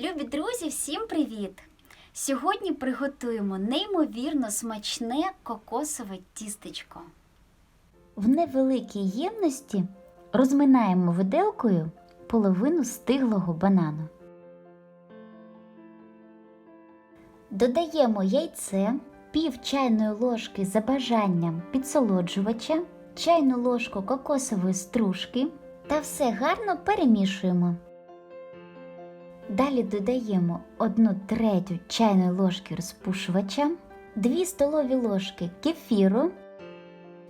Любі друзі, всім привіт! Сьогодні приготуємо неймовірно смачне кокосове тістечко. В невеликій ємності розминаємо виделкою половину стиглого банану. Додаємо яйце, пів чайної ложки за бажанням підсолоджувача, чайну ложку кокосової стружки та все гарно перемішуємо. Далі додаємо 1 третю чайної ложки розпушувача, 2 столові ложки кефіру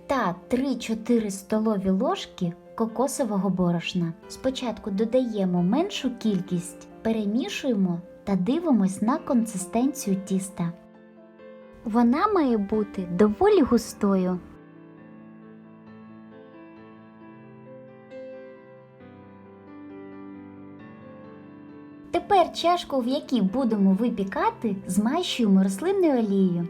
та 3-4 столові ложки кокосового борошна. Спочатку додаємо меншу кількість, перемішуємо та дивимось на консистенцію тіста. Вона має бути доволі густою. Тепер чашку, в якій будемо випікати, змащуємо рослинною олією.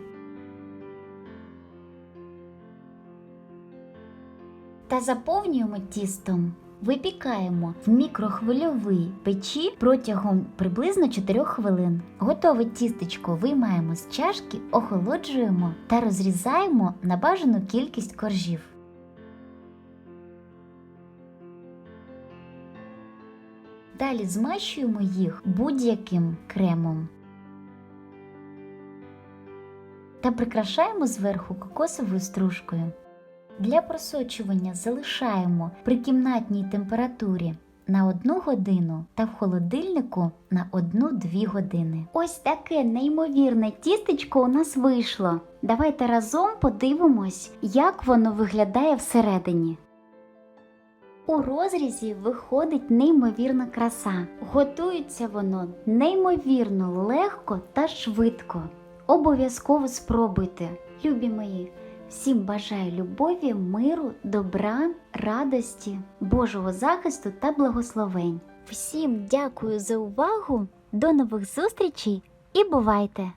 Та заповнюємо тістом. Випікаємо в мікрохвильовій печі протягом приблизно 4 хвилин. Готове тістечко виймаємо з чашки, охолоджуємо та розрізаємо на бажану кількість коржів. Далі змащуємо їх будь-яким кремом. Та прикрашаємо зверху кокосовою стружкою. Для просочування залишаємо при кімнатній температурі на 1 годину та в холодильнику на 1-2 години. Ось таке неймовірне тістечко у нас вийшло. Давайте разом подивимось, як воно виглядає всередині. У розрізі виходить неймовірна краса. Готується воно неймовірно легко та швидко. Обов'язково спробуйте, любі мої. Всім бажаю любові, миру, добра, радості, Божого захисту та благословень. Всім дякую за увагу, до нових зустрічей і бувайте!